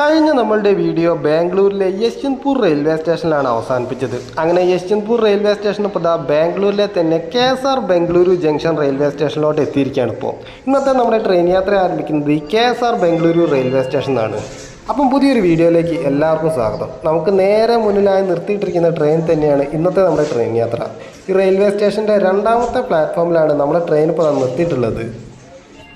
കഴിഞ്ഞ നമ്മളുടെ വീഡിയോ ബാംഗ്ലൂരിലെ യശ്വന്ത്പൂർ റെയിൽവേ സ്റ്റേഷനിലാണ് അവസാനിപ്പിച്ചത്. അങ്ങനെ യശ്വന്ത്പൂർ റെയിൽവേ സ്റ്റേഷൻ ഇപ്പോൾ ദാ ബാംഗ്ലൂരിലെ തന്നെ K S R Bengaluru junction railway സ്റ്റേഷനിലോട്ട് എത്തിയിരിക്കുകയാണ് ഇപ്പോൾ. ഇന്നത്തെ നമ്മുടെ ട്രെയിൻ യാത്ര ആരംഭിക്കുന്നത് ഈ K S R Bengaluru railway സ്റ്റേഷനാണ് അപ്പം പുതിയൊരു വീഡിയോയിലേക്ക് എല്ലാവർക്കും സ്വാഗതം. നമുക്ക് നേരെ മുന്നിലായി നിർത്തിയിട്ടിരിക്കുന്ന ട്രെയിൻ തന്നെയാണ് ഇന്നത്തെ നമ്മുടെ ട്രെയിൻ യാത്ര. ഈ റെയിൽവേ സ്റ്റേഷന്റെ രണ്ടാമത്തെ പ്ലാറ്റ്ഫോമിലാണ് നമ്മുടെ ട്രെയിൻ ഇപ്പോൾ നിർത്തിയിട്ടുള്ളത്.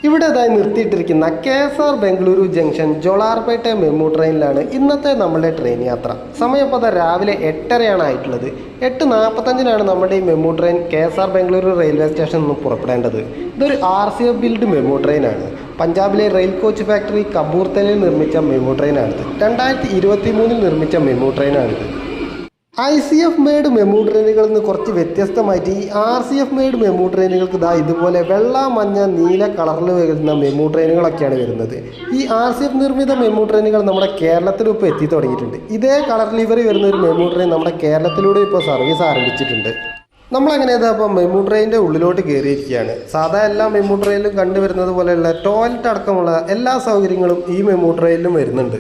ഇവിടെ ഇതായി നിർത്തിയിട്ടിരിക്കുന്ന K S R Bengaluru junction Jolarpettai MEMU ട്രെയിനിലാണ് ഇന്നത്തെ നമ്മുടെ ട്രെയിൻ യാത്ര. സമയം ഇപ്പോൾ രാവിലെ എട്ടരയാണ് ആയിട്ടുള്ളത്. എട്ട് നാൽപ്പത്തഞ്ചിനാണ് നമ്മുടെ ഈ MEMU train K S R Bengaluru railway സ്റ്റേഷനിൽ നിന്ന് പുറപ്പെടേണ്ടത്. ഇതൊരു R C F build MEMU ട്രെയിനാണ്. പഞ്ചാബിലെ റെയിൽ കോച്ച് ഫാക്ടറി കബൂർത്തലയിൽ നിർമ്മിച്ച മെമു ട്രെയിനാണിത്. രണ്ടായിരത്തി ഇരുപത്തി മൂന്നിൽ നിർമ്മിച്ച MEMU ട്രെയിനാണിത്. I C F made MEMU ട്രെയിനുകളിൽ നിന്ന് കുറച്ച് വ്യത്യസ്തമായിട്ട് ഈ R C F made MEMU ട്രെയിനുകൾക്ക് ഇതാ ഇതുപോലെ വെള്ള മഞ്ഞ നീല കളറിൽ വരുന്ന മെമു ട്രെയിനുകളൊക്കെയാണ് വരുന്നത്. ഈ ആർ സി എഫ് നിർമ്മിത മെമു ട്രെയിനുകൾ നമ്മുടെ കേരളത്തിൽ ഇപ്പോൾ എത്തി തുടങ്ങിയിട്ടുണ്ട്. ഇതേ കളർ ലിവറി വരുന്ന ഒരു മെമു ട്രെയിൻ നമ്മുടെ കേരളത്തിലൂടെ ഇപ്പോൾ സർവീസ് ആരംഭിച്ചിട്ടുണ്ട്. നമ്മളങ്ങനെ ഇതാ ഇപ്പോൾ മെമു ട്രെയിനിന്റെ ഉള്ളിലോട്ട് കയറിയിരിക്കുകയാണ്. സാധാ എല്ലാ മെമു ട്രെയിനിലും കണ്ടുവരുന്നത് പോലെയുള്ള ടോയ്ലറ്റ് അടക്കമുള്ള എല്ലാ സൗകര്യങ്ങളും ഈ മെമു ട്രെയിനിലും വരുന്നുണ്ട്.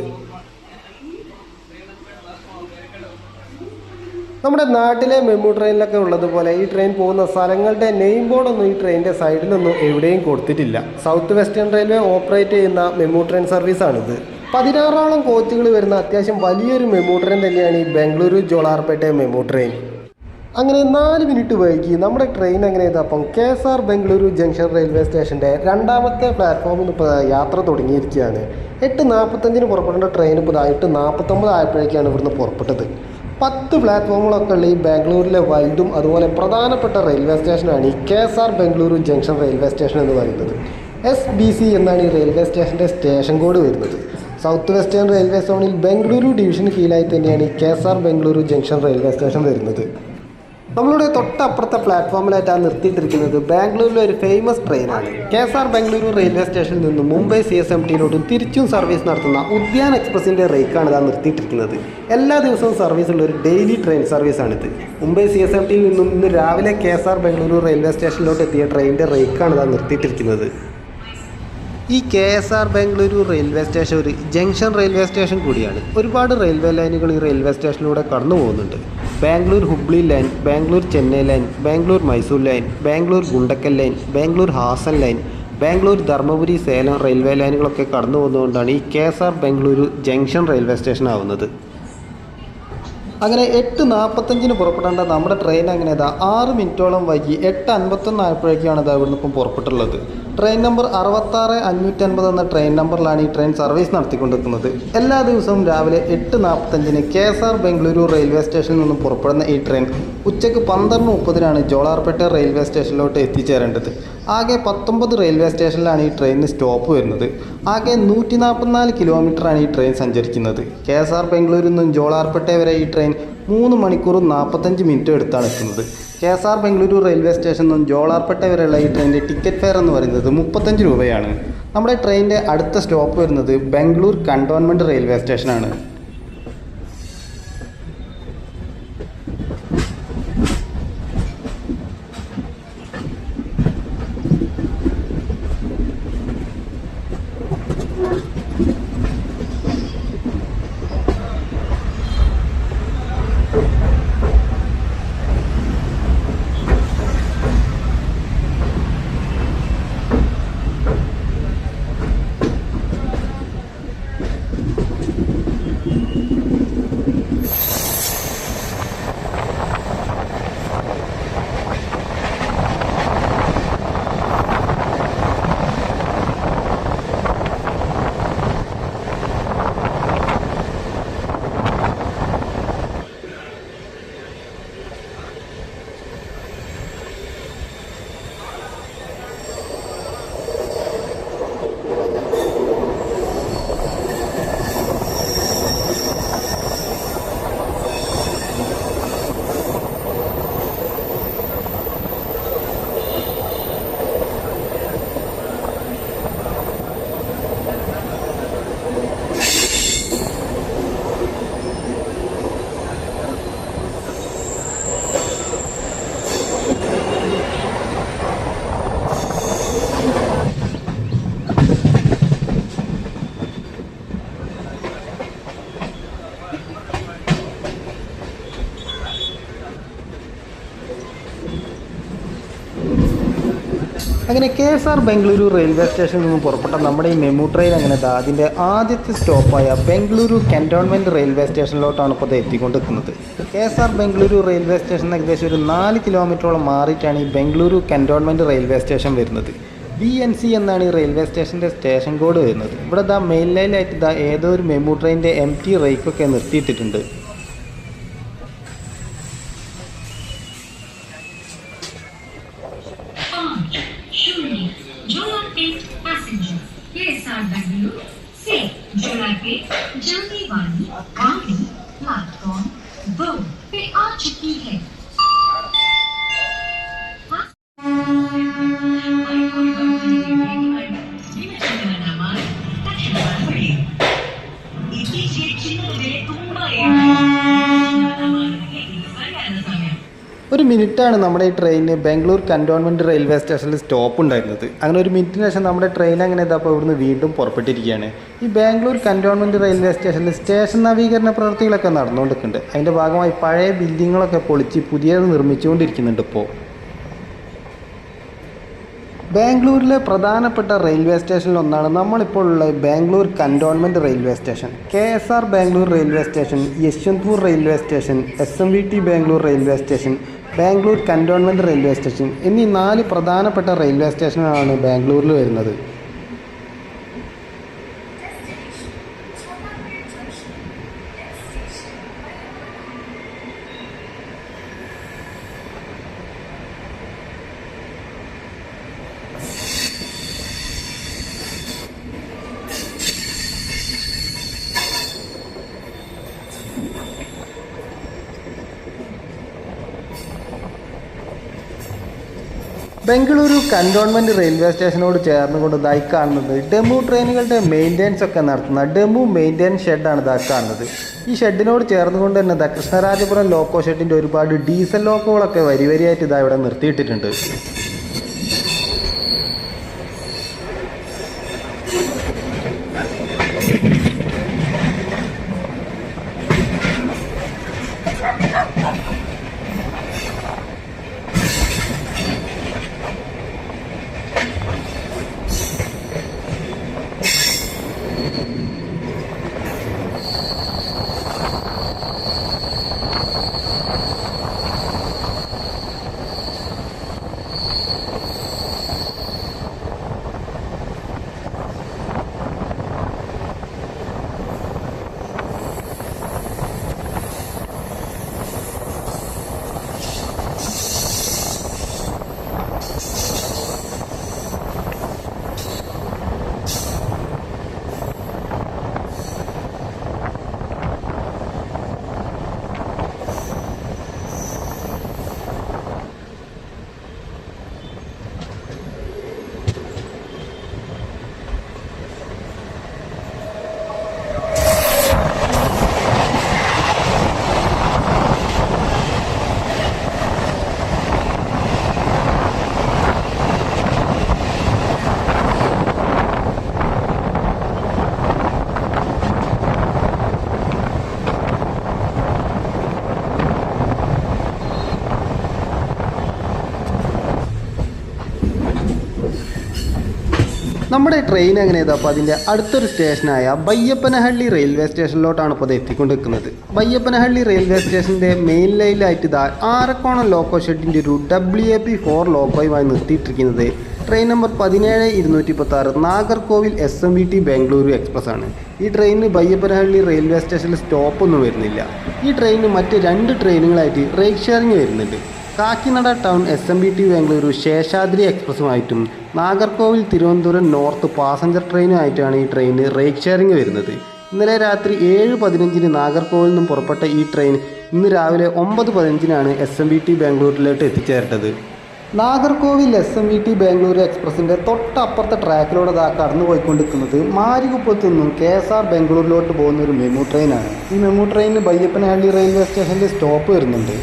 നമ്മുടെ നാട്ടിലെ മെമു ട്രെയിനിലൊക്കെ ഉള്ളതുപോലെ ഈ ട്രെയിൻ പോകുന്ന സ്ഥലങ്ങളുടെ നെയിം ബോർഡൊന്നും ഈ ട്രെയിനിന്റെ സൈഡിലൊന്നും എവിടെയും കൊടുത്തിട്ടില്ല. സൗത്ത് വെസ്റ്റേൺ റെയിൽവേ ഓപ്പറേറ്റ് ചെയ്യുന്ന മെമു ട്രെയിൻ സർവീസാണിത് പതിനാറോളം കോച്ചുകൾ വരുന്ന അത്യാവശ്യം വലിയൊരു മെമു ട്രെയിൻ തന്നെയാണ് ഈ ബംഗളൂരു ജോളാർപേട്ട മെമു ട്രെയിൻ. അങ്ങനെ നാല് മിനിറ്റ് വൈകി. നമ്മുടെ ട്രെയിൻ അങ്ങനെ ഇതപ്പം K S R Bengaluru junction railway സ്റ്റേഷന്റെ രണ്ടാമത്തെ പ്ലാറ്റ്ഫോമിൽ ഇപ്പോൾ യാത്ര തുടങ്ങിയിരിക്കുകയാണ്. എട്ട് നാൽപ്പത്തഞ്ചിന് പുറപ്പെടേണ്ട ട്രെയിൻ ഇപ്പോൾ എട്ട് നാൽപ്പത്തൊമ്പത് ആയപ്പോഴേക്കാണ് ഇവിടുന്ന് പുറപ്പെട്ടത്. പത്ത് പ്ലാറ്റ്ഫോമുകളൊക്കെ ഉള്ള ഈ ബാംഗ്ലൂരിലെ വലുതും അതുപോലെ പ്രധാനപ്പെട്ട റെയിൽവേ സ്റ്റേഷനാണ് ഈ K S R Bengaluru junction railway station എന്ന് പറയുന്നത്. എസ് ബി സി എന്നാണ് ഈ റെയിൽവേ സ്റ്റേഷന്റെ സ്റ്റേഷൻ കോഡ് വരുന്നത്. സൗത്ത് വെസ്റ്റേൺ റെയിൽവേ സോണിൽ ബംഗളൂരു ഡിവിഷന് കീഴിലായി തന്നെയാണ് ഈ K S R Bengaluru junction railway station വരുന്നത്. നമ്മളുടെ തൊട്ടപ്പുറത്തെ പ്ലാറ്റ്ഫോമിലായിട്ടാണ് നിർത്തിയിട്ടിരിക്കുന്നത്. ബാംഗ്ലൂരിലെ ഒരു ഫേമസ് ട്രെയിനാണ് K S R Bengaluru railway സ്റ്റേഷനിൽ നിന്നും മുംബൈ സി എസ് എം ടിയിലോട്ടും തിരിച്ചും സർവീസ് നടത്തുന്ന ഉദ്യാൻ എക്സ്പ്രസിന്റെ റേക്കാണ് ഇതാ നിർത്തിയിട്ടിരിക്കുന്നത്. എല്ലാ ദിവസവും സർവീസ് ഉള്ള ഒരു ഡെയിലി ട്രെയിൻ സർവീസാണിത് മുംബൈ സി എസ് എം ടിയിൽ നിന്നും ഇന്ന് രാവിലെ K S R Bengaluru railway സ്റ്റേഷനിലോട്ട് എത്തിയ ട്രെയിനിന്റെ റേക്കാണ് ഇതാ നിർത്തിയിട്ടിരിക്കുന്നത്. ഈ K S R Bengaluru railway station ഒരു ജംഗ്ഷൻ റെയിൽവേ സ്റ്റേഷൻ കൂടിയാണ്. ഒരുപാട് റെയിൽവേ ലൈനുകൾ ഈ റെയിൽവേ സ്റ്റേഷനിലൂടെ കടന്നു പോകുന്നുണ്ട്. Bangalore Hubli line Bangalore Chennai line Bangalore Mysore line Bangalore Guntakal line Bangalore Hassan line Bangalore Dharmapuri Salem railway ലൈനുകളൊക്കെ കടന്നു പോകുന്നതുകൊണ്ടാണ് ഈ K S R Bengaluru junction railway station ആവുന്നത്. അങ്ങനെ എട്ട് നാൽപ്പത്തഞ്ചിന് പുറപ്പെടേണ്ട നമ്മുടെ ട്രെയിൻ അങ്ങനെ ഇതാ ആറ് മിനിറ്റോളം വൈകി എട്ട് അൻപത്തൊന്ന് ആയപ്പോഴേക്കാണ് ഇത് ഇവിടുന്ന് ഇപ്പം പുറപ്പെട്ടുള്ളത്. ട്രെയിൻ നമ്പർ അറുപത്താറ് അഞ്ഞൂറ്റൻപത് എന്ന ട്രെയിൻ നമ്പറിലാണ് ഈ ട്രെയിൻ സർവീസ് നടത്തിക്കൊണ്ടിരിക്കുന്നത്. എല്ലാ ദിവസവും രാവിലെ എട്ട് നാൽപ്പത്തഞ്ചിന് K S R Bengaluru railway സ്റ്റേഷനിൽ നിന്നും പുറപ്പെടുന്ന ഈ ട്രെയിൻ ഉച്ചയ്ക്ക് പന്ത്രണ്ട് മുപ്പതിനാണ് ജോളാർപേട്ട റെയിൽവേ സ്റ്റേഷനിലോട്ട് എത്തിച്ചേരേണ്ടത്. ആകെ പത്തൊമ്പത് റെയിൽവേ സ്റ്റേഷനിലാണ് ഈ ട്രെയിനിന് സ്റ്റോപ്പ് വരുന്നത്. ആകെ നൂറ്റി നാൽപ്പത്തിനാല് കിലോമീറ്ററാണ് ഈ ട്രെയിൻ സഞ്ചരിക്കുന്നത്. കെ എസ് ആർ ബംഗളൂരിൽ നിന്നും ജോളാർപേട്ട വരെ ഈ ട്രെയിൻ മൂന്ന് മണിക്കൂറും നാൽപ്പത്തഞ്ച് മിനിറ്റ് എടുത്താണ് എത്തുന്നത്. K S R Bengaluru railway സ്റ്റേഷനിൽ നിന്നും ജോളാർപേട്ട വരെയുള്ള ഈ ട്രെയിനിന്റെ ടിക്കറ്റ് ഫെയർ എന്ന് പറയുന്നത് മുപ്പത്തഞ്ച് രൂപയാണ്. നമ്മുടെ ട്രെയിനിന്റെ അടുത്ത സ്റ്റോപ്പ് വരുന്നത് ബംഗളൂർ കണ്ടോൺമെന്റ് റെയിൽവേ സ്റ്റേഷനാണ് അങ്ങനെ K S R Bengaluru railway സ്റ്റേഷനിൽ നിന്നും പുറപ്പെട്ട നമ്മുടെ ഈ മെമു ട്രെയിൻ അങ്ങനെ അതിന്റെ ആദ്യത്തെ സ്റ്റോപ്പായ ബംഗളൂരു കന്റോൺമെന്റ് റെയിൽവേ സ്റ്റേഷനിലോട്ടാണ് ഇപ്പോൾ എത്തിക്കൊണ്ട് എത്തിക്കൊണ്ടിരിക്കുന്നത്. K S R Bengaluru railway station ഏകദേശം ഒരു നാല് കിലോമീറ്ററോളം മാറിയിട്ടാണ് ഈ ബംഗളൂരു കന്റോൺമെന്റ് റെയിൽവേ സ്റ്റേഷൻ വരുന്നത്. ബി എൻ സി എന്നാണ് ഈ റെയിൽവേ സ്റ്റേഷന്റെ സ്റ്റേഷൻ കോഡ് വരുന്നത്. ഇവിടെ ദാ മെയിൻ ലൈനായിട്ട് ദാ ഏതോ ഒരു മെമു ട്രെയിനിന്റെ എം ടി റേക്കൊക്കെ നിർത്തിയിട്ടിട്ടുണ്ട്. ട്രെയിനിന് ബാംഗ്ലൂർ കന്റോൺമെന്റ് റെയിൽവേ സ്റ്റേഷനിൽ സ്റ്റോപ്പ് ഉണ്ടായിരുന്നത്. അങ്ങനെ ഒരു മിനിറ്റിന് ശേഷം നമ്മുടെ ട്രെയിൻ അങ്ങനെ ഇതപ്പോൾ ഇവിടുന്ന് വീണ്ടും പുറപ്പെട്ടിരിക്കുകയാണ്. ഈ ബാംഗ്ലൂർ കന്റോൺമെന്റ് റെയിൽവേ സ്റ്റേഷനിൽ സ്റ്റേഷൻ നവീകരണ പ്രവൃത്തികളൊക്കെ നടന്നുകൊണ്ടിരിക്കുന്നുണ്ട്. അതിന്റെ ഭാഗമായി പഴയ ബിൽഡിങ്ങുകളൊക്കെ പൊളിച്ച് പുതിയത് നിർമ്മിച്ചുകൊണ്ടിരിക്കുന്നുണ്ട് ഇപ്പോൾ ബാംഗ്ലൂരിലെ പ്രധാനപ്പെട്ട റെയിൽവേ സ്റ്റേഷനിൽ ഒന്നാണ് നമ്മളിപ്പോൾ ഉള്ള Bangalore cantonment railway station K S R Bangalore railway station Yeshwantpur railway station S M V T Bangalore railway station Bangalore cantonment railway station എന്നീ നാല് പ്രധാനപ്പെട്ട റെയിൽവേ സ്റ്റേഷനുകളാണ് ബാംഗ്ലൂരിൽ വരുന്നത് ബംഗളൂരു കന്റോൺമെന്റ് റെയിൽവേ സ്റ്റേഷനോട് ചേർന്നുകൊണ്ട് ഇതായി കാണുന്നത്. ഡെമു ട്രെയിനുകളുടെ മെയിന്റെനൻസ് ഒക്കെ നടത്തുന്ന ഡെമു മെയിന്റെനൻസ് ഷെഡാണ് ഇതായി കാണുന്നത്. ഈ ഷെഡിനോട് ചേർന്നുകൊണ്ട് തന്നെ ഇതാ കൃഷ്ണരാജപുരം ലോക്കോ ഷെഡിന്റെ ഒരുപാട് ഡീസൽ ലോക്കോകളൊക്കെ വരി വരിയായിട്ട് ഇതാ ഇവിടെ നിർത്തിയിട്ടിട്ടുണ്ട്. നമ്മുടെ ട്രെയിൻ എങ്ങനെ അപ്പോൾ അതിന്റെ അടുത്തൊരു സ്റ്റേഷനായ ബയ്യപ്പനഹള്ളി റെയിൽവേ സ്റ്റേഷനിലോട്ടാണ് ഇപ്പോൾ അത് എത്തിക്കൊണ്ടിരിക്കുന്നത്. ബയ്യപ്പനഹള്ളി റെയിൽവേ സ്റ്റേഷന്റെ മെയിൻ ലൈനിലായിട്ട് ഇതാ ആറക്കോണം ലോക്കോ ഷെഡിന്റെ ഒരു ഡബ്ല്യു എ പി ഫോർ ലോക്കോയുമായി നിർത്തിയിട്ടിരിക്കുന്നത്. ട്രെയിൻ നമ്പർ പതിനേഴ് ഇരുന്നൂറ്റി പത്താറ് Nagercoil S M V T Bengaluru express ആണ്. ഈ ട്രെയിനിന് ബയ്യപ്പനഹള്ളി റെയിൽവേ സ്റ്റേഷനിൽ സ്റ്റോപ്പൊന്നും വരുന്നില്ല. ഈ ട്രെയിനിന് മറ്റ് രണ്ട് ട്രെയിനുകളായിട്ട് റേക്ക് ഷെയറിംഗ് വരുന്നുണ്ട്. Kakinada town S M B T Bengaluru Seshadri എക്സ്പ്രസ്സുമായിട്ടും Nagercoil Thiruvananthapuram north passenger ട്രെയിനുമായിട്ടാണ് ഈ ട്രെയിന് റേക്ക് ഷെയറിംഗ് വരുന്നത്. ഇന്നലെ രാത്രി ഏഴ് പതിനഞ്ചിന് നാഗർകോവിൽ നിന്നും പുറപ്പെട്ട ഈ ട്രെയിൻ ഇന്ന് രാവിലെ ഒമ്പത് പതിനഞ്ചിനാണ് എസ് എം ബി ടി ബാംഗ്ലൂരിലോട്ട് എത്തിച്ചേർത്തത്. Nagercoil S M B T Bangalore എക്സ്പ്രസിന്റെ തൊട്ടപ്പുറത്തെ ട്രാക്കിലൂടെ ഇതാ കടന്നു പോയിക്കൊണ്ടിരിക്കുന്നത് മാരികുപ്പത്തു നിന്നും കെ എസ് ആർ ബാംഗ്ലൂരിലോട്ട് പോകുന്ന ഒരു മെമു ട്രെയിനാണ്. ഈ മെമു ട്രെയിനിന് ബയ്യപ്പനഹള്ളി റെയിൽവേ സ്റ്റേഷനിൽ സ്റ്റോപ്പ് വരുന്നുണ്ട്.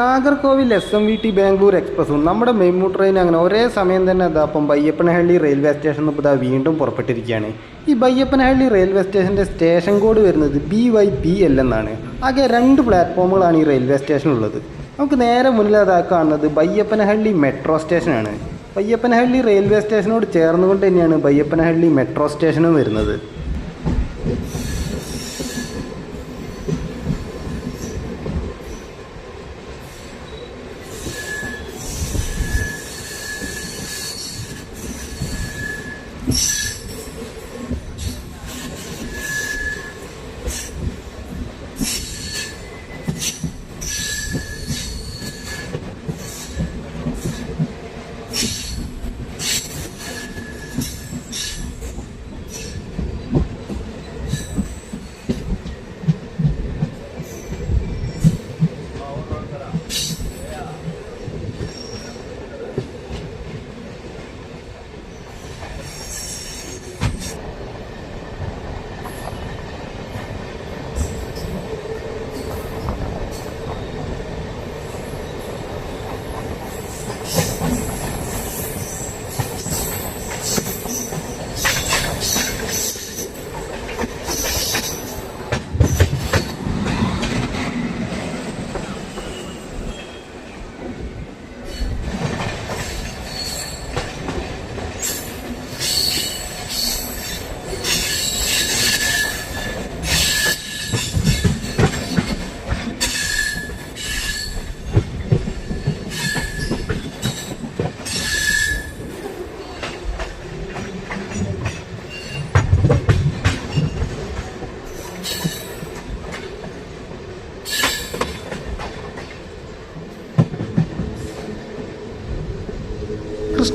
Nagercoil S M V T Bangalore എക്സ്പ്രസ്സും നമ്മുടെ മെമു ട്രെയിൻ അങ്ങനെ ഒരേ സമയം തന്നെ ഇതാ അപ്പം ബയ്യപ്പനഹള്ളി റെയിൽവേ സ്റ്റേഷൻ ഇപ്പോൾ ഇതാ വീണ്ടും പുറപ്പെട്ടിരിക്കുകയാണ്. ഈ ബയ്യപ്പനഹള്ളി റെയിൽവേ സ്റ്റേഷന്റെ സ്റ്റേഷൻ കോഡ് വരുന്നത് ബി വൈ ബി എൽ എന്നാണ്. ആകെ രണ്ട് പ്ലാറ്റ്ഫോമുകളാണ് ഈ റെയിൽവേ സ്റ്റേഷനുള്ളത് നമുക്ക് നേരെ മുന്നിൽ അതാ കാണുന്നത് ബയ്യപ്പനഹള്ളി മെട്രോ സ്റ്റേഷനാണ്. ബയ്യപ്പനഹള്ളി റെയിൽവേ സ്റ്റേഷനോട് ചേർന്നുകൊണ്ട് തന്നെയാണ് ബയ്യപ്പനഹള്ളി മെട്രോ സ്റ്റേഷനും വരുന്നത്.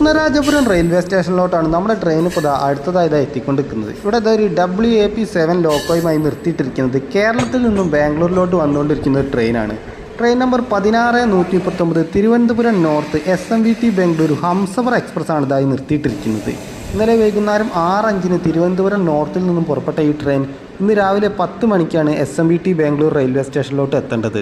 കൃഷ്ണരാജപുരം റെയിൽവേ സ്റ്റേഷനിലോട്ടാണ് നമ്മുടെ ട്രെയിൻ ഇപ്പോൾ അടുത്തതായി എത്തിക്കൊണ്ടിരിക്കുന്നത്. ഇവിടെ ഇതൊരു ഡബ്ല്യു എ പി സെവൻ ലോക്കോയുമായി നിർത്തിയിട്ടിരിക്കുന്നത് കേരളത്തിൽ നിന്നും ബാംഗ്ലൂരിലോട്ട് വന്നുകൊണ്ടിരിക്കുന്ന ഒരു ട്രെയിനാണ്. ട്രെയിൻ നമ്പർ പതിനാറ് നൂറ്റി മുപ്പത്തൊമ്പത് Thiruvananthapuram north S M V T Bengaluru Humsafar express ആണ് ഇതായി നിർത്തിയിട്ടിരിക്കുന്നത്. ഇന്നലെ വൈകുന്നേരം ആറ് അഞ്ചിന് തിരുവനന്തപുരം നോർത്തിൽ നിന്നും പുറപ്പെട്ട ഈ ട്രെയിൻ ഇന്ന് രാവിലെ പത്ത് മണിക്കാണ് S M V T Bangalore railway സ്റ്റേഷനിലോട്ട് എത്തേണ്ടത്.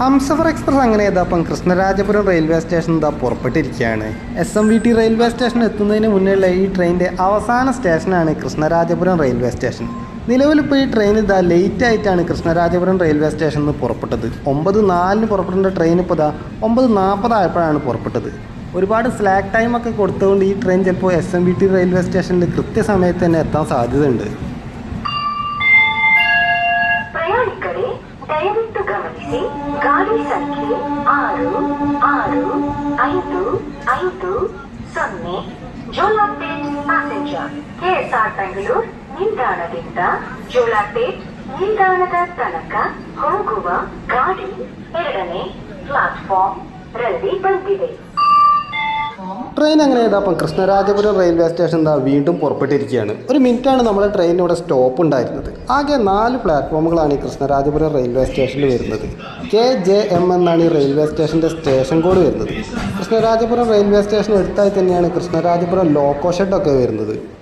ഹംസഫർ എക്സ്പ്രസ് അങ്ങനെ ഇതാപ്പം കൃഷ്ണരാജപുരം റെയിൽവേ സ്റ്റേഷൻ ഇതാ പുറപ്പെട്ടിരിക്കുകയാണ് S M V T railway station എത്തുന്നതിന് മുന്നേയുള്ള ഈ ട്രെയിനിന്റെ അവസാന സ്റ്റേഷനാണ് കൃഷ്ണരാജപുരം റെയിൽവേ സ്റ്റേഷൻ നിലവിലിപ്പോൾ ഈ ട്രെയിൻ ഇതാ ലേറ്റ് ആയിട്ടാണ് കൃഷ്ണരാജപുരം റെയിൽവേ സ്റ്റേഷനിൽ നിന്ന് പുറപ്പെട്ടത്. ഒമ്പത് നാലിന് പുറപ്പെടേണ്ട ട്രെയിൻ ഇപ്പോൾ ഇതാ ഒമ്പത് നാൽപ്പതായപ്പോഴാണ് പുറപ്പെട്ടത്. ഒരുപാട് സ്ലാക്ക് ടൈമൊക്കെ കൊടുത്തുകൊണ്ട് ഈ ട്രെയിൻ ചിലപ്പോൾ S M V T railway സ്റ്റേഷനിൽ കൃത്യസമയത്ത് തന്നെ എത്താൻ സാധ്യതയുണ്ട്. ಗಾಡಿ ಸಂಖ್ಯೆ ಆರು ಆರು, ಐದು ಐದು, ಸೊನ್ನೆ, ಜೋಲಾಪೇಟ್ ಪ್ಯಾಸೆಂಜರ್, ಕೆಎಸ್ಆರ್ ಬೆಂಗಳೂರು, ನಿಲ್ದಾಣದಿಂದ ಜೋಲಾಪೇಟ್, ನಿಲ್ದಾಣದ ತನಕ ಹೋಗುವ ಗಾಡಿ ಎರಡನೇ ಪ್ಲಾಟ್ಫಾರ್ಮ್ ರಲ್ಲಿ ಬಂದಿದೆ. ട്രെയിൻ അങ്ങനെ ഇതാപ്പം കൃഷ്ണരാജപുരം റെയിൽവേ സ്റ്റേഷൻ എന്താ വീണ്ടും പുറപ്പെട്ടിരിക്കുകയാണ്. ഒരു മിനിറ്റാണ് നമ്മുടെ ട്രെയിൻ സ്റ്റോപ്പ് ഉണ്ടായിരുന്നത്. ആകെ നാല് പ്ലാറ്റ്ഫോമുകളാണ് ഈ കൃഷ്ണരാജപുരം റെയിൽവേ സ്റ്റേഷനിൽ വരുന്നത്. കെ ജെ എം എന്നാണ് ഈ റെയിൽവേ സ്റ്റേഷന്റെ സ്റ്റേഷൻ കോഡ് വരുന്നത്. കൃഷ്ണരാജപുരം റെയിൽവേ സ്റ്റേഷൻ എടുത്തായി തന്നെയാണ് കൃഷ്ണരാജപുരം ലോക്കോ ഷെഡൊക്കെ വരുന്നത്.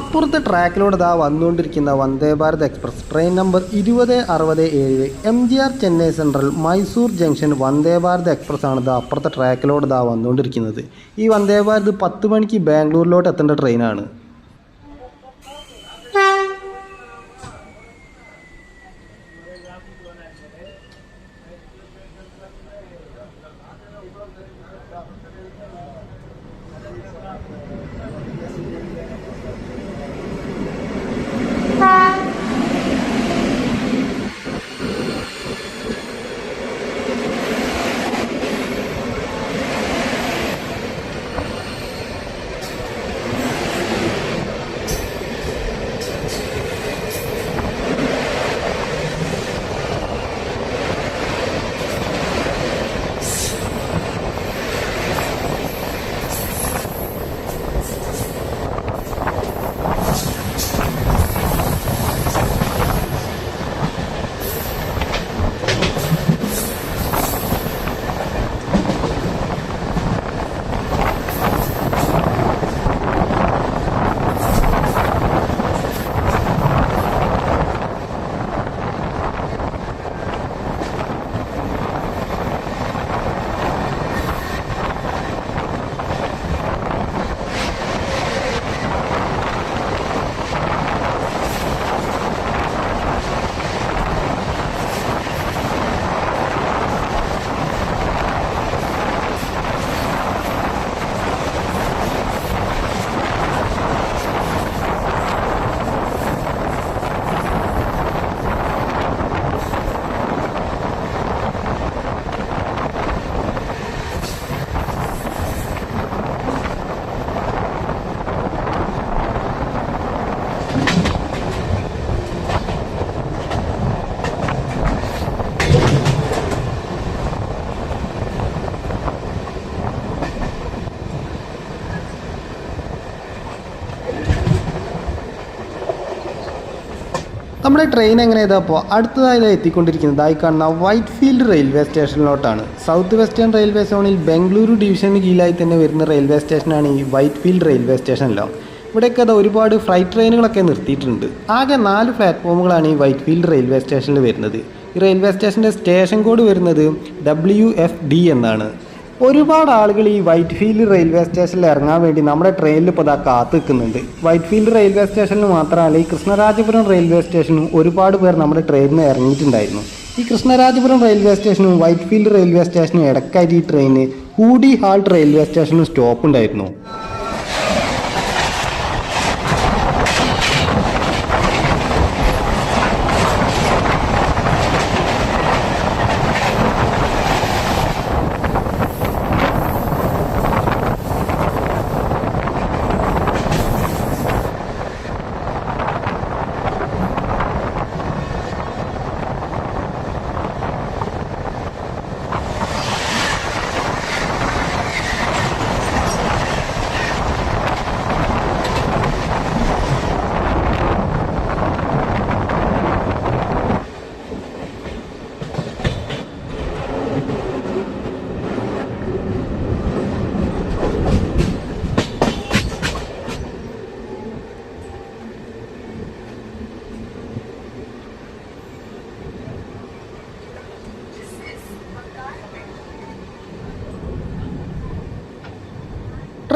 അപ്പുറത്തെ ട്രാക്കിലൂടെ ദാ വന്നുകൊണ്ടിരിക്കുന്ന Vande Bharat express. Train number ഇരുപത് അറുപത് ഏഴ് M G R Chennai central Mysore junction Vande Bharat express ആണ് ദാ അപ്പുറത്തെ ട്രാക്കിലൂടെ ദാ വന്നുകൊണ്ടിരിക്കുന്നത്. ഈ വന്ദേ ഭാരത് പത്ത് മണിക്ക് ബാംഗ്ലൂരിലോട്ട് എത്തേണ്ട ട്രെയിനാണ്. നമ്മുടെ ട്രെയിൻ എങ്ങനെ ഇതപ്പോൾ അടുത്തതായി എത്തിക്കൊണ്ടിരിക്കുന്നത്. ആയി കാണുന്ന വൈറ്റ് ഫീൽഡ് റെയിൽവേ സ്റ്റേഷനിലോട്ടാണ് സൗത്ത് വെസ്റ്റേൺ റെയിൽവേ സോണിൽ ബംഗളൂരു ഡിവിഷന് കീഴിലായി തന്നെ വരുന്ന റെയിൽവേ സ്റ്റേഷനാണ് ഈ വൈറ്റ് ഫീൽഡ് റെയിൽവേ സ്റ്റേഷനിലോ ഇവിടെയൊക്കെ അത് ഒരുപാട് ഫ്ലൈറ്റ് ട്രെയിനുകളൊക്കെ നിർത്തിയിട്ടുണ്ട്. ആകെ നാല് പ്ലാറ്റ്ഫോമുകളാണ് ഈ വൈറ്റ് ഫീൽഡ് റെയിൽവേ സ്റ്റേഷനിൽ വരുന്നത്. ഈ റെയിൽവേ സ്റ്റേഷന്റെ സ്റ്റേഷൻ കോഡ് വരുന്നത് ഡബ്ല്യു എഫ് ഡി എന്നാണ്. ഒരുപാട് ആളുകൾ ഈ വൈറ്റ് ഫീൽഡ് റെയിൽവേ സ്റ്റേഷനിൽ ഇറങ്ങാൻ വേണ്ടി നമ്മുടെ ട്രെയിനിൽ ഇപ്പോൾ ഇതാ കാത്തു നിൽക്കുന്നുണ്ട്. വൈറ്റ് ഫീൽഡ് റെയിൽവേ സ്റ്റേഷനിൽ മാത്രമല്ല ഈ കൃഷ്ണരാജപുരം റെയിൽവേ സ്റ്റേഷനും ഒരുപാട് പേർ നമ്മുടെ ട്രെയിനിൽ നിന്ന് ഇറങ്ങിയിട്ടുണ്ടായിരുന്നു. ഈ കൃഷ്ണരാജപുരം റെയിൽവേ സ്റ്റേഷനും വൈറ്റ് ഫീൽഡ് റെയിൽവേ സ്റ്റേഷനും ഇടക്കാരി ട്രെയിന് ഹൂഡി ഹാൾട്ട് റെയിൽവേ സ്റ്റേഷനും സ്റ്റോപ്പ് ഉണ്ടായിരുന്നു.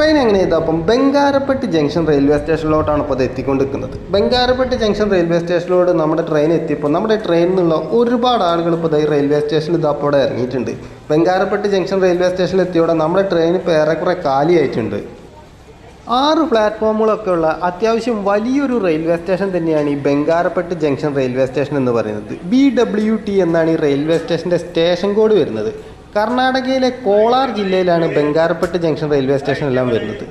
ട്രെയിൻ എങ്ങനെ അപ്പം ബംഗാരപ്പെട്ട് ജംഗ്ഷൻ റെയിൽവേ സ്റ്റേഷനിലോട്ടാണ് ഇപ്പോൾ എത്തിക്കൊണ്ടിരിക്കുന്നത്. ബംഗാരപ്പെട്ട് ജംഗ്ഷൻ റെയിൽവേ സ്റ്റേഷനിലോട് നമ്മുടെ ട്രെയിൻ എത്തിയപ്പോൾ നമ്മുടെ ട്രെയിനിൽ നിന്നുള്ള ഒരുപാട് ആളുകൾ ഇപ്പോൾ ഈ റെയിൽവേ സ്റ്റേഷനിൽ ഇതാ അപ്പോൾ ഇവിടെ ഇറങ്ങിയിട്ടുണ്ട്. ബംഗാരപ്പെട്ട് ജംഗ്ഷൻ റെയിൽവേ സ്റ്റേഷനിൽ എത്തിയോടെ നമ്മുടെ ട്രെയിൻ ഇപ്പോൾ ഏറെക്കുറെ കാലിയായിട്ടുണ്ട്. ആറ് പ്ലാറ്റ്ഫോമുകളൊക്കെ ഉള്ള അത്യാവശ്യം വലിയൊരു റെയിൽവേ സ്റ്റേഷൻ തന്നെയാണ് ഈ ബംഗാരപ്പെട്ട് ജംഗ്ഷൻ റെയിൽവേ സ്റ്റേഷൻ എന്ന് പറയുന്നത്. ബി ഡബ്ല്യു ടി എന്നാണ് ഈ റെയിൽവേ സ്റ്റേഷന്റെ സ്റ്റേഷൻ കോഡ് വരുന്നത്. കർണാടകയിലെ കോളാർ ജില്ലയിലാണ് ബംഗാരപ്പെട്ട് ജംഗ്ഷൻ റെയിൽവേ സ്റ്റേഷൻ എല്ലാം വരുന്നത്.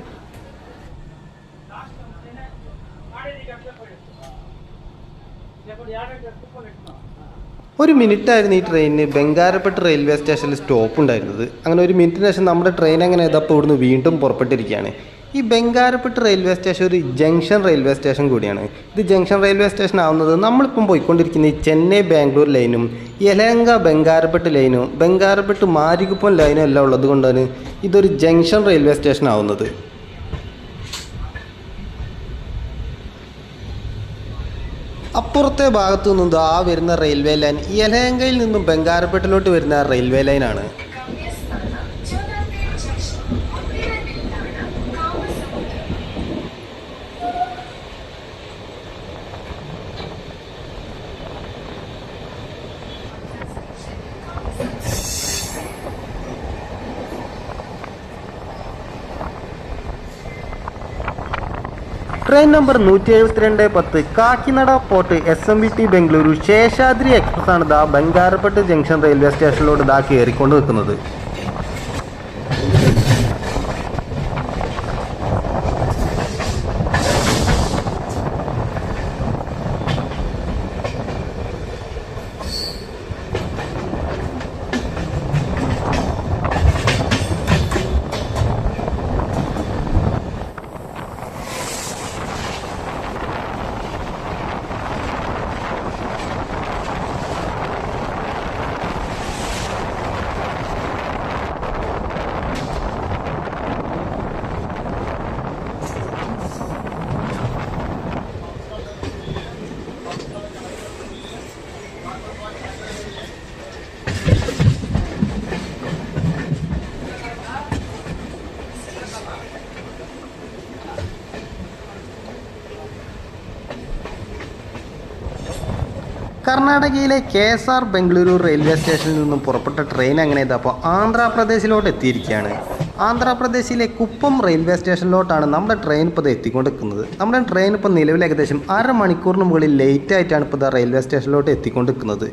ഒരു മിനിറ്റ് ആയിരുന്നു ഈ ട്രെയിനിന് ബംഗാരപ്പെട്ട് റെയിൽവേ സ്റ്റേഷനിൽ സ്റ്റോപ്പ് ഉണ്ടായിരുന്നത് അങ്ങനെ ഒരു മിനിറ്റിന് ശേഷം നമ്മുടെ ട്രെയിൻ അങ്ങനെ ഇതപ്പോൾ ഇവിടുന്ന് വീണ്ടും പുറപ്പെട്ടിരിക്കുകയാണ്. ഈ ബംഗാരപ്പെട്ട് റെയിൽവേ സ്റ്റേഷൻ ഒരു ജംഗ്ഷൻ റെയിൽവേ സ്റ്റേഷൻ കൂടിയാണ്. ഇത് ജംഗ്ഷൻ റെയിൽവേ സ്റ്റേഷൻ ആവുന്നത് നമ്മളിപ്പം പോയിക്കൊണ്ടിരിക്കുന്ന ഈ ചെന്നൈ ബാംഗ്ലൂർ ലൈനും യലഹങ്ക ബംഗാരപ്പെട്ട് ലൈനും ബംഗാരപ്പെട്ട് മാരികുപ്പം ലൈനും എല്ലാം ഉള്ളത് കൊണ്ടാണ് ഇതൊരു ജംഗ്ഷൻ റെയിൽവേ സ്റ്റേഷൻ ആവുന്നത്. അപ്പുറത്തെ ഭാഗത്തു നിന്നും ആ വരുന്ന റെയിൽവേ ലൈൻ യലഹങ്കയിൽ നിന്നും ബംഗാരപ്പെട്ടിലോട്ട് വരുന്ന റെയിൽവേ ലൈനാണ്. ട്രെയിൻ നമ്പർ നൂറ്റി എഴുപത്തിരണ്ട് പത്ത് Kakinada port S M B T Bengaluru Seshadri express ആണ് ദാ ബംഗാരപ്പെട്ട് ജംഗ്ഷൻ റെയിൽവേ സ്റ്റേഷനിലോട്ട് ദാ കയറിക്കൊണ്ട് നിൽക്കുന്നത്. കർണാടകയിലെ K S R Bengaluru railway സ്റ്റേഷനിൽ നിന്നും പുറപ്പെട്ട ട്രെയിൻ അങ്ങനെ അപ്പോൾ ആന്ധ്രാപ്രദേശിലോട്ട് എത്തിയിരിക്കുകയാണ്. ആന്ധ്രാപ്രദേശിലെ കുപ്പം റെയിൽവേ സ്റ്റേഷനിലോട്ടാണ് നമ്മുടെ ട്രെയിൻ ഇപ്പോൾ എത്തിക്കൊണ്ടിരിക്കുന്നത്. നമ്മുടെ ട്രെയിൻ ഇപ്പോൾ നിലവിൽ ഏകദേശം അരമണിക്കൂറിന് മുകളിൽ ലേറ്റ് ആയിട്ടാണ് ഇപ്പോൾ റെയിൽവേ സ്റ്റേഷനിലോട്ട് എത്തിക്കൊണ്ടിരിക്കുന്നത്.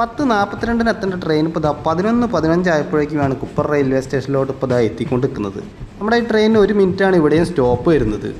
പത്ത് നാൽപ്പത്തിരണ്ടിന് എത്തേണ്ട ട്രെയിൻ ഇപ്പോൾ ഇതാ പതിനൊന്ന് പതിനഞ്ചായപ്പോഴേക്കുമാണ് കുപ്പർ റെയിൽവേ സ്റ്റേഷനിലോട്ട് ഇപ്പോൾ ഇതാ എത്തിക്കൊണ്ടിരിക്കുന്നത്. നമ്മുടെ ഈ ട്രെയിനിന് ഒരു മിനിറ്റാണ് ഇവിടെയും സ്റ്റോപ്പ് വരുന്നത്.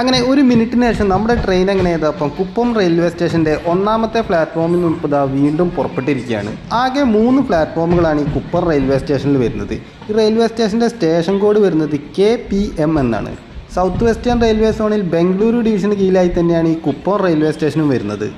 അങ്ങനെ ഒരു മിനിറ്റിന് ശേഷം നമ്മുടെ ട്രെയിൻ അങ്ങനെ അപ്പം കുപ്പം റെയിൽവേ സ്റ്റേഷന്റെ ഒന്നാമത്തെ പ്ലാറ്റ്ഫോമിൽ നിന്ന് ഇതാ വീണ്ടും പുറപ്പെട്ടിരിക്കുകയാണ്. ആകെ മൂന്ന് പ്ലാറ്റ്ഫോമുകളാണ് ഈ കുപ്പം റെയിൽവേ സ്റ്റേഷനിൽ വരുന്നത്. ഈ റെയിൽവേ സ്റ്റേഷന്റെ സ്റ്റേഷൻ കോഡ് വരുന്നത് കെ പി എം എന്നാണ്. സൗത്ത് വെസ്റ്റേൺ റെയിൽവേ സോണിൽ ബംഗളൂരു ഡിവിഷന് കീഴിലായി തന്നെയാണ് ഈ കുപ്പം റെയിൽവേ സ്റ്റേഷനും വരുന്നത്.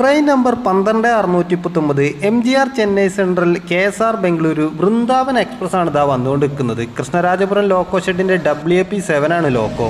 ട്രെയിൻ നമ്പർ പന്ത്രണ്ട് അറുന്നൂറ്റി മുപ്പത്തൊമ്പത് M G R Chennai central K S R Bengaluru Vrindavan express ആണ് ഇതാ വന്നുകൊണ്ടിരിക്കുന്നത്. കൃഷ്ണരാജപുരം ലോക്കോ ഷെഡിന്റെ ഡബ്ല്യു എ പി സെവൻ ആണ് ലോക്കോ.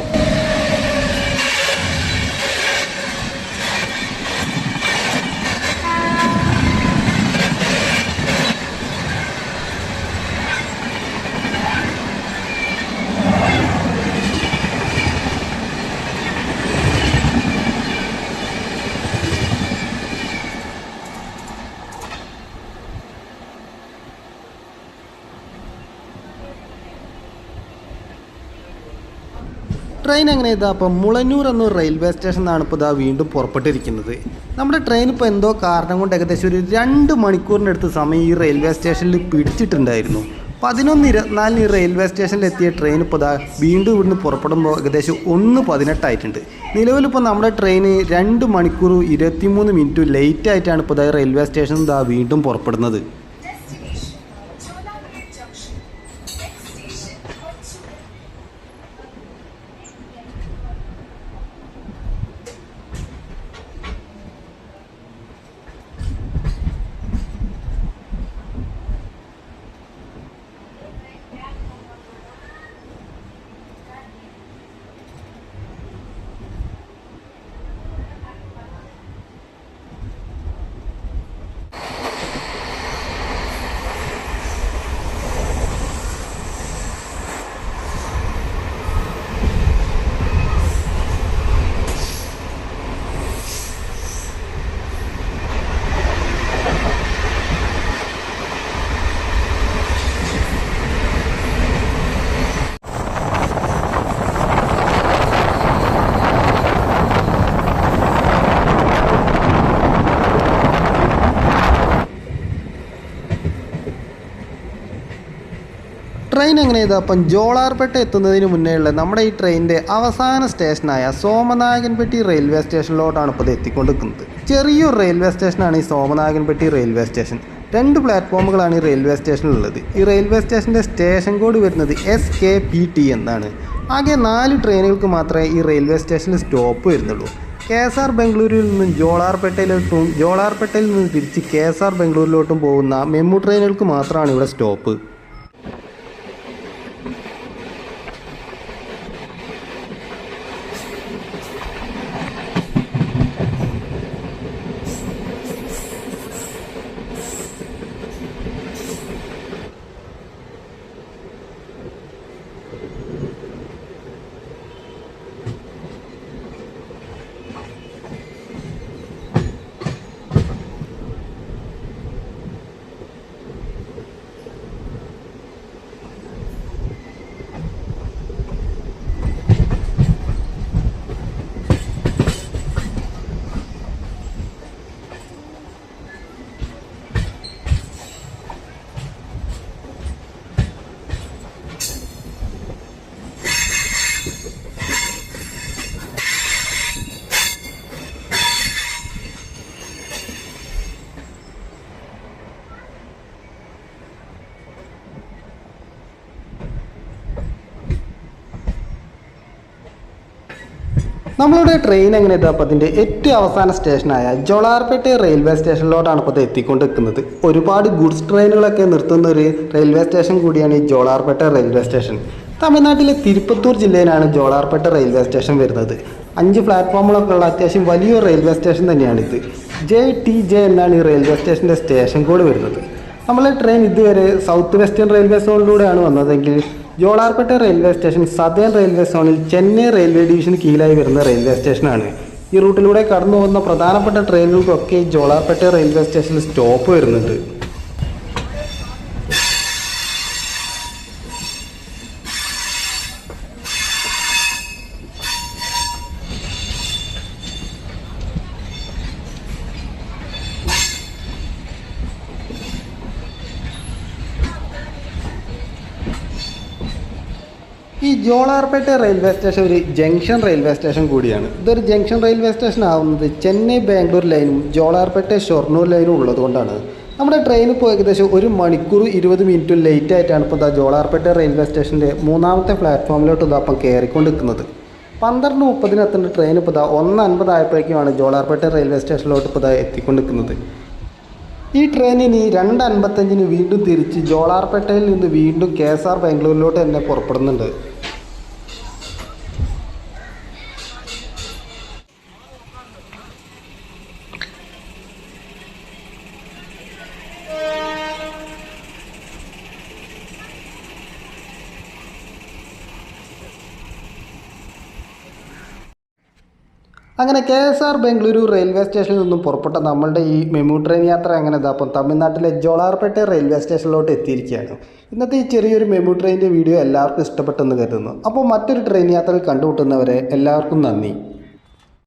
ട്രെയിൻ എങ്ങനെ ഇതാ? അപ്പം മുളന്നൂർ എന്ന റെയിൽവേ സ്റ്റേഷൻ സ്റ്റേഷനിലാണ് ഇപ്പോൾ ഇതാ വീണ്ടും പുറപ്പെട്ടിരിക്കുന്നത്. നമ്മുടെ ട്രെയിൻ ഇപ്പോൾ എന്തോ കാരണം കൊണ്ട് ഏകദേശം ഒരു രണ്ട് മണിക്കൂറിന്റെ അടുത്ത് സമയം ഈ റെയിൽവേ സ്റ്റേഷനിൽ പിടിച്ചിട്ടുണ്ടായിരുന്നു. പതിനൊന്ന് ഇരുപത്തിനാലിന് റെയിൽവേ സ്റ്റേഷനിൽ എത്തിയ ട്രെയിൻ ഇപ്പോൾ ഇതാ വീണ്ടും ഇവിടുന്ന് പുറപ്പെടുമ്പോൾ ഏകദേശം ഒന്ന് പതിനെട്ടായിട്ടുണ്ട്. നിലവിലിപ്പോൾ നമ്മുടെ ട്രെയിൻ രണ്ട് മണിക്കൂർ ഇരുപത്തിമൂന്ന് മിനിറ്റ് ലേറ്റ് ആയിട്ടാണ് ഇപ്പോൾ ഇതാ റെയിൽവേ സ്റ്റേഷൻ ഇതാ വീണ്ടും പുറപ്പെടുന്നത്. ട്രെയിൻ എങ്ങനെ ഇത് അപ്പം ജോളാർപേട്ട എത്തുന്നതിന് മുന്നേയുള്ള നമ്മുടെ ഈ ട്രെയിനിന്റെ അവസാന സ്റ്റേഷനായ സോമനാഗൻപെട്ടി റെയിൽവേ സ്റ്റേഷനിലോട്ടാണ് ഇപ്പോൾ ഇത് എത്തിക്കൊണ്ടിരിക്കുന്നത്. ചെറിയൊരു റെയിൽവേ സ്റ്റേഷനാണ് ഈ സോമനാഗൻപെട്ടി റെയിൽവേ സ്റ്റേഷൻ രണ്ട് പ്ലാറ്റ്ഫോമുകളാണ് ഈ റെയിൽവേ സ്റ്റേഷനിലുള്ളത് ഈ റെയിൽവേ സ്റ്റേഷന്റെ സ്റ്റേഷൻ കോഡ് വരുന്നത് എസ് കെ പി ടി എന്നാണ്. ആകെ നാല് ട്രെയിനുകൾക്ക് മാത്രമേ ഈ റെയിൽവേ സ്റ്റേഷനിൽ സ്റ്റോപ്പ് വരുന്നുള്ളൂ. കെ എസ് ആർ ബംഗളൂരുവിൽ നിന്നും ജോളാർപേട്ടയിലോട്ടും ജോളാർപേട്ടയിൽ നിന്ന് തിരിച്ച് കെ എസ് ആർ ബംഗളൂരിലോട്ടും പോകുന്ന മെമു ട്രെയിനുകൾക്ക് മാത്രമാണ് ഇവിടെ സ്റ്റോപ്പ് നമ്മളുടെ ട്രെയിൻ എങ്ങനെ അതിന്റെ ഏറ്റവും അവസാന സ്റ്റേഷനായ ജോളാർപേട്ട റെയിൽവേ സ്റ്റേഷനിലോട്ടാണ് ഇപ്പോൾ എത്തിക്കൊണ്ട് നിൽക്കുന്നത് ഒരുപാട് ഗുഡ്സ് ട്രെയിനുകളൊക്കെ നിർത്തുന്ന ഒരു റെയിൽവേ സ്റ്റേഷൻ കൂടിയാണ് ഈ ജോളാർപേട്ട റെയിൽവേ സ്റ്റേഷൻ തമിഴ്നാട്ടിലെ തിരുപ്പത്തൂർ ജില്ലയിലാണ് ജോളാർപേട്ട റെയിൽവേ സ്റ്റേഷൻ വരുന്നത്. അഞ്ച് പ്ലാറ്റ്ഫോമുകളൊക്കെ ഉള്ള അത്യാവശ്യം വലിയൊരു റെയിൽവേ സ്റ്റേഷൻ തന്നെയാണിത് ജെ ടി ജെ എന്നാണ് ഈ റെയിൽവേ സ്റ്റേഷന്റെ സ്റ്റേഷൻ കോഡ് വരുന്നത്. നമ്മളെ ട്രെയിൻ ഇതുവരെ സൗത്ത് വെസ്റ്റേൺ റെയിൽവേ സോണിലൂടെയാണ് വന്നതെങ്കിൽ Jolarpettai railway station southern railway സോണിൽ ചെന്നൈ റെയിൽവേ ഡിവിഷന് കീഴിലായി വരുന്ന റെയിൽവേ സ്റ്റേഷനാണ് ഈ റൂട്ടിലൂടെ കടന്നു പോകുന്ന പ്രധാനപ്പെട്ട ട്രെയിനുകൾക്കൊക്കെ ജോളാർപേട്ട റെയിൽവേ സ്റ്റേഷനിൽ സ്റ്റോപ്പ് വരുന്നുണ്ട്. ജോളാർപേട്ട റെയിൽവേ സ്റ്റേഷൻ ഒരു ജംഗ്ഷൻ റെയിൽവേ സ്റ്റേഷൻ കൂടിയാണ്. ഇതൊരു ജംഗ്ഷൻ റെയിൽവേ സ്റ്റേഷൻ ആവുന്നത് ചെന്നൈ ബാംഗ്ലൂർ ലൈനും ജോളാർപേട്ട ഷൊർണൂർ ലൈനും ഉള്ളതുകൊണ്ടാണ് നമ്മുടെ ട്രെയിൻ ഇപ്പോൾ ഏകദേശം ഒരു മണിക്കൂർ ഇരുപത് മിനിറ്റ് ലേറ്റ് ആയിട്ടാണ് ഇപ്പോൾ ഇതാ ജോളാർപേട്ട റെയിൽവേ സ്റ്റേഷന്റെ മൂന്നാമത്തെ പ്ലാറ്റ്ഫോമിലോട്ട് ഇതാ അപ്പം കയറിക്കൊണ്ടിരിക്കുന്നത് പന്ത്രണ്ട് മുപ്പതിന് എത്തുന്ന ട്രെയിൻ ഇപ്പോൾ ഇതാ ഒന്ന് അൻപതായപ്പോഴേക്കുമാണ് ജോളാർപേട്ട റെയിൽവേ സ്റ്റേഷനിലോട്ട് ഇപ്പോൾ ഇതാ എത്തിക്കൊണ്ടിരിക്കുന്നത്. ഈ ട്രെയിൻ ഇനി രണ്ട് അൻപത്തഞ്ചിന് വീണ്ടും തിരിച്ച് ജോളാർപേട്ടയിൽ നിന്ന് വീണ്ടും കെ എസ് ആർ ബാംഗ്ലൂരിലോട്ട് തന്നെ പുറപ്പെടുന്നുണ്ട്. അങ്ങനെ K S R Bengaluru railway സ്റ്റേഷനിൽ നിന്നും പുറപ്പെട്ട നമ്മളുടെ ഈ മെമു ട്രെയിൻ യാത്ര അങ്ങനെ ഇതാപ്പം തമിഴ്നാട്ടിലെ ജോളാർപേട്ട റെയിൽവേ സ്റ്റേഷനിലോട്ട് എത്തിയിരിക്കുകയാണ്. ഇന്നത്തെ ഈ ചെറിയൊരു മെമു ട്രെയിനിന്റെ വീഡിയോ എല്ലാവർക്കും ഇഷ്ടപ്പെട്ടെന്ന് കരുതുന്നു. അപ്പോൾ മറ്റൊരു ട്രെയിൻ യാത്രയിൽ കണ്ടുമുട്ടുന്നവരെ എല്ലാവർക്കും നന്ദി.